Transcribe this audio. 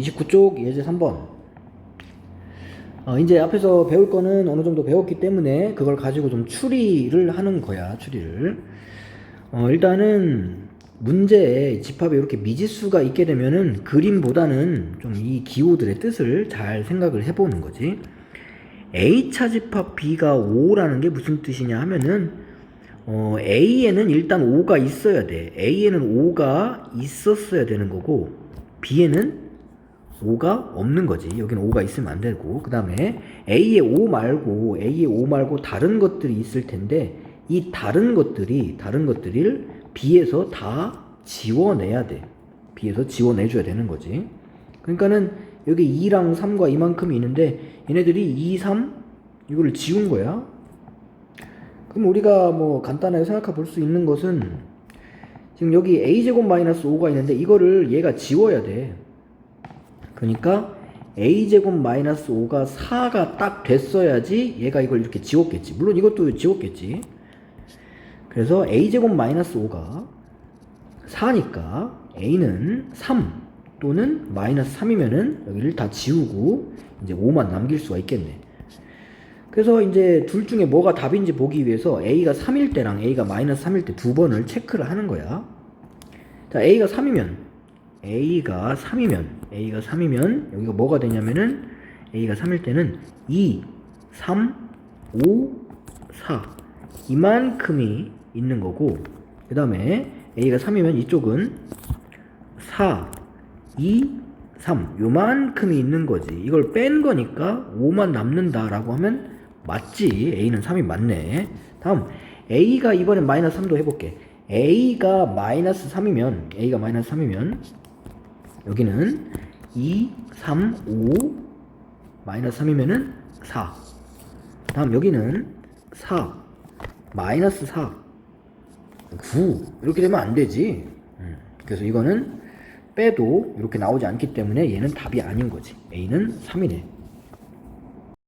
29쪽 예제 3번. 어, 이제 앞에서 배울 거는 어느 정도 배웠기 때문에 그걸 가지고 좀 추리를 하는 거야, 추리를. 어, 일단은 문제에 집합에 이렇게 미지수가 있게 되면은 그림보다는 좀 이 기호들의 뜻을 잘 생각을 해보는 거지. A차 집합 B가 5라는 게 무슨 뜻이냐 하면은 어, A에는 일단 5가 있어야 돼. A에는 5가 있었어야 되는 거고 B에는 5가 없는 거지. 여기는 5가 있으면 안 되고. 그 다음에 A에 5 말고, A에 5 말고 다른 것들이 있을 텐데, 이 다른 것들이, 다른 것들을 B에서 다 지워내야 돼. B에서 지워내줘야 되는 거지. 그러니까는 여기 2랑 3과 이만큼이 있는데, 얘네들이 2, 3, 이거를 지운 거야. 그럼 우리가 뭐 간단하게 생각해 볼 수 있는 것은, 지금 여기 a제곱 마이너스 5가 있는데, 이거를 얘가 지워야 돼. 그러니까 a제곱 마이너스 5가 4가 딱 됐어야지 얘가 이걸 이렇게 지웠겠지. 물론 이것도 지웠겠지. 그래서 a제곱 마이너스 5가 4니까 a는 3 또는 마이너스 3이면은 여기를 다 지우고 이제 5만 남길 수가 있겠네. 그래서 이제 둘 중에 뭐가 답인지 보기 위해서 a가 3일 때랑 a가 마이너스 3일 때 두 번을 체크를 하는 거야. 자, a가 3이면 a가 3이면 a가 3이면 여기가 뭐가 되냐면은 a가 3일 때는 2, 3, 5, 4 이만큼이 있는 거고 그 다음에 a가 3이면 이쪽은 4, 2, 3 요만큼이 있는 거지. 이걸 뺀 거니까 5만 남는다 라고 하면 맞지? A는 3이 맞네. 다음 a가 이번엔 마이너스 3도 해볼게. A가 마이너스 3이면 a가 마이너스 3이면 여기는 2, 3, 5 마이너스 3이면은 4 다음 여기는 4 마이너스 4 9 이렇게 되면 안 되지. 음, 그래서 이거는 빼도 이렇게 나오지 않기 때문에 얘는 답이 아닌 거지. A는 3이네